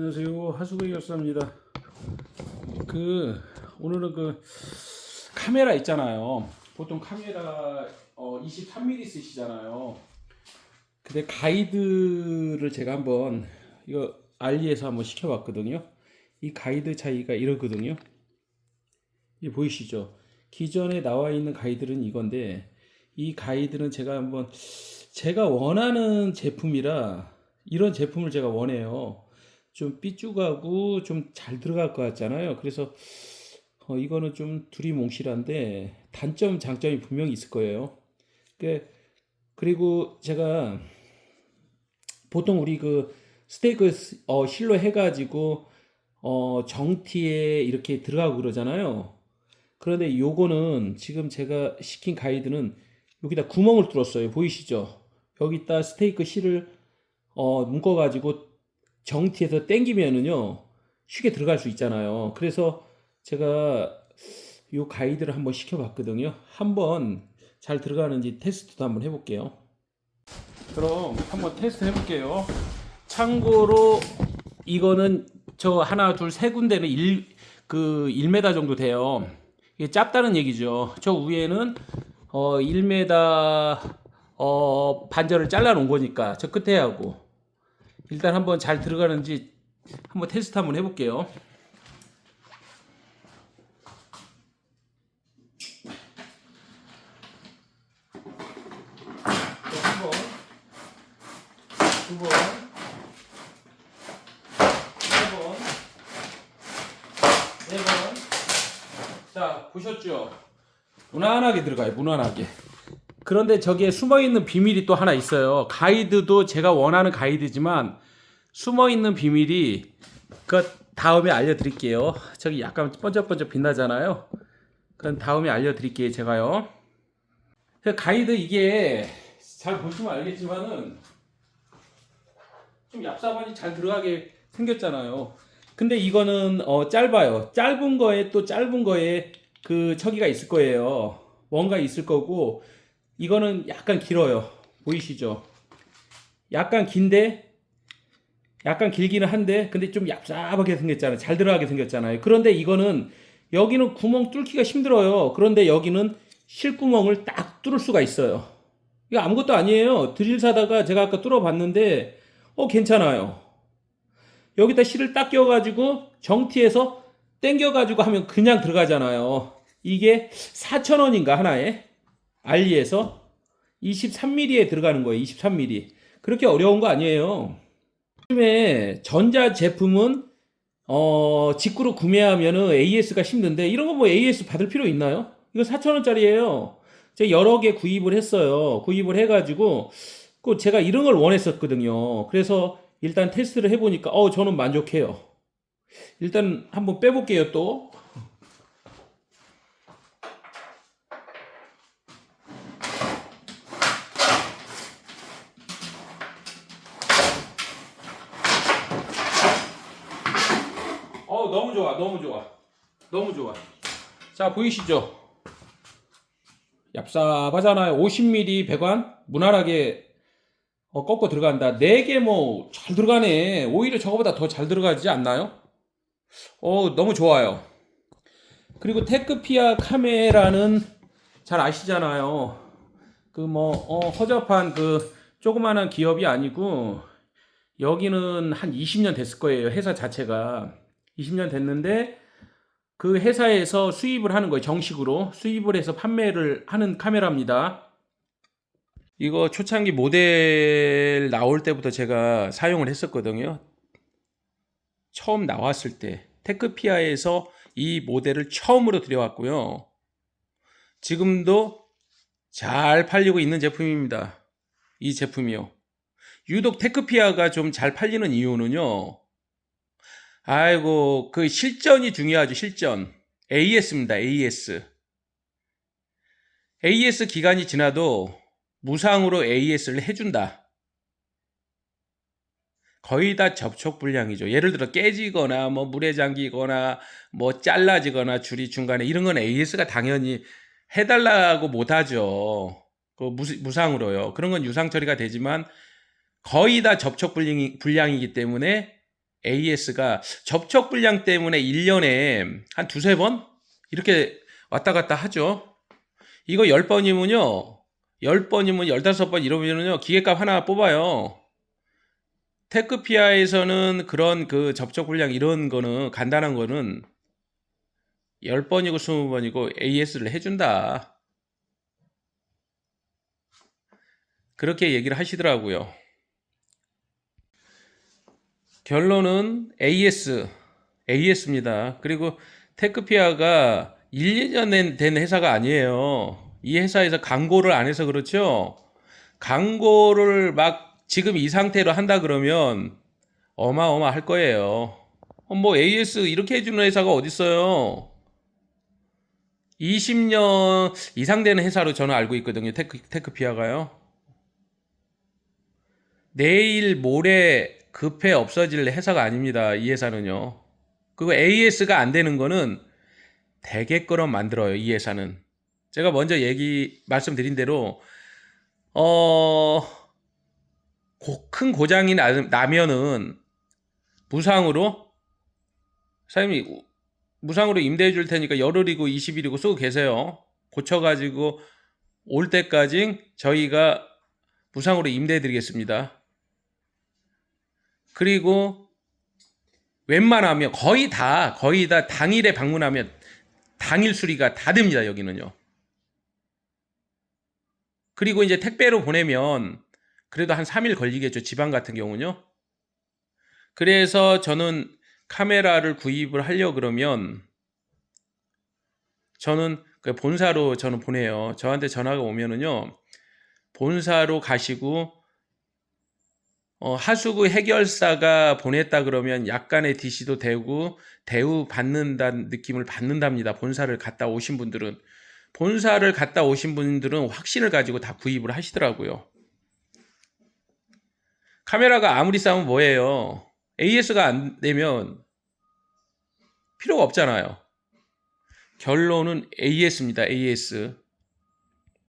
안녕하세요 하수구 열사입니다. 그 오늘은 그 카메라 있잖아요. 보통 카메라 어, 23mm 쓰시잖아요. 근데 가이드를 제가 한번 이거 알리에서 한번 시켜봤거든요. 이 가이드 차이가 이러거든요. 이 보이시죠? 기존에 나와 있는 가이드는 이건데 이 가이드는 제가 한번 제가 원하는 제품이라 이런 제품을 제가 원해요. 좀 삐죽하고 좀 잘 들어갈 것 같잖아요. 그래서 어, 이거는 좀 두리뭉실한데 단점 장점이 분명히 있을 거예요. 그 그리고 제가 보통 우리 그 스테이크 스- 어, 실로 해가지고 어, 정티에 이렇게 들어가고 그러잖아요. 그런데 요거는 지금 제가 시킨 가이드는 여기다 구멍을 뚫었어요. 보이시죠? 여기다 스테이크 실을 어, 묶어가지고 정티에서 당기면은요 쉽게 들어갈 수 있잖아요. 그래서 제가 요 가이드를 한번 시켜봤거든요. 한번 잘 들어가는지 테스트도 한번 해볼게요. 그럼 한번 테스트 해볼게요. 참고로 이거는 저 하나 둘 세 군데는 1, 그 1m 정도 돼요. 이게 짧다는 얘기죠. 저 위에는 어 1m 어 반절을 잘라 놓은 거니까 저 끝에 하고 일단 한번 잘 들어가는지 한번 테스트 한번 해볼게요. 자, 보셨죠? 무난하게 들어가요, 무난하게. 그런데 저기에 숨어 있는 비밀이 또 하나 있어요. 가이드도 제가 원하는 가이드지만 숨어 있는 비밀이 그 다음에 알려드릴게요. 저기 약간 번쩍번쩍 빛나잖아요. 그건 다음에 알려드릴게요, 제가요. 그 가이드 이게 잘 보시면 알겠지만은 좀 얍삽하니 잘 들어가게 생겼잖아요. 근데 이거는 어 짧아요. 짧은 거에 또 짧은 거에 그 척이가 있을 거예요. 뭔가 있을 거고 이거는 약간 길어요. 보이시죠? 약간 긴데 약간 길기는 한데 근데 좀 얍삽하게 생겼잖아요. 잘 들어가게 생겼잖아요. 그런데 이거는 여기는 구멍 뚫기가 힘들어요. 그런데 여기는 실구멍을 딱 뚫을 수가 있어요. 이거 아무것도 아니에요. 드릴 사다가 제가 아까 뚫어봤는데 어 괜찮아요. 여기다 실을 딱 껴가지고 정티에서 당겨가지고 하면 그냥 들어가잖아요. 이게 4,000원인가 하나에 알리에서 23mm에 들어가는 거예요. 23mm. 그렇게 어려운 거 아니에요. 요즘에 전자 제품은 어 직구로 구매하면은 AS가 힘든데 이런 거 뭐 AS 받을 필요 있나요? 이거 4,000원짜리예요. 제가 여러 개 구입을 했어요. 구입을 해 가지고 그 제가 이런 걸 원했었거든요. 그래서 일단 테스트를 해 보니까 어 저는 만족해요. 일단 한번 빼 볼게요 또. 어 너무 좋아 너무 좋아. 너무 좋아. 자 보이시죠? 얍삽하잖아요. 50mm 배관 무난하게 어, 꺾고 들어간다. 4개 뭐 잘 들어가네. 오히려 저거보다 더 잘 들어가지 않나요? 어 너무 좋아요. 그리고 테크피아 카메라는 잘 아시잖아요. 그뭐 허접한 그 조그마한 기업이 아니고 여기는 한 20년 됐을 거예요 회사 자체가 20년 됐는데 그 회사에서 수입을 하는 거예요. 정식으로 수입을 해서 판매를 하는 카메라입니다. 이거 초창기 모델 나올 때부터 제가 사용을 했었거든요. 처음 나왔을 때 테크피아에서 이 모델을 처음으로 들여왔고요. 지금도 잘 팔리고 있는 제품입니다. 이 제품이요. 유독 테크피아가 좀 잘 팔리는 이유는요. 아이고, 그 실전이 중요하죠, 실전. AS입니다, AS. AS 기간이 지나도 무상으로 AS를 해준다. 거의 다 접촉 불량이죠. 예를 들어 깨지거나 뭐 물에 잠기거나 뭐 잘라지거나 줄이 중간에 이런 건 AS가 당연히 해달라고 못하죠. 그 무- 무상으로요. 그런 건 유상 처리가 되지만 거의 다 접촉 불량이, 불량이기 때문에 AS가 접촉 불량 때문에 1년에 한 두세 번 이렇게 왔다 갔다 하죠. 이거 10번이면요. 10번이면 15번 이러면요. 기계값 하나 뽑아요. 테크피아에서는 그런 그 접촉 불량 이런 거는 간단한 거는 10번이고 20번이고 AS를 해준다. 그렇게 얘기를 하시더라고요. 결론은 AS, AS입니다. 그리고 테크피아가 1, 2년 된 회사가 아니에요. 이 회사에서 광고를 안 해서 그렇죠. 광고를 막 지금 이 상태로 한다 그러면 어마어마할 거예요. 어, 뭐 AS 이렇게 해주는 회사가 어딨어요. 20년 이상 되는 회사로 저는 알고 있거든요. 테크, 테크피아가요. 내일 모레 급해 없어질 회사가 아닙니다. 이 회사는요. 그리고 AS가 안 되는 거는 되게끔 만들어요. 이 회사는. 제가 먼저 얘기 말씀드린 대로 어, 고- 큰 고장이 나, 나면은 무상으로 사장님이 우- 무상으로 임대해 줄 테니까 열흘이고 20일이고 쓰고 계세요. 고쳐 가지고 올 때까지 저희가 무상으로 임대해 드리겠습니다. 그리고 웬만하면 거의 다 거의 다 당일에 방문하면 당일 수리가 다 됩니다 여기는요. 그리고 이제 택배로 보내면 그래도 한 3일 걸리겠죠 지방 같은 경우는요. 그래서 저는 카메라를 구입을 하려 그러면 저는 그 본사로 저는 보내요. 저한테 전화가 오면은요 본사로 가시고 어, 하수구 해결사가 보냈다 그러면 약간의 DC도 되고 대우 받는다는 느낌을 받는답니다. 본사를 갔다 오신 분들은 본사를 갔다 오신 분들은 확신을 가지고 다 구입을 하시더라고요. 카메라가 아무리 싸면 뭐예요? AS가 안 되면 필요가 없잖아요. 결론은 AS입니다. AS.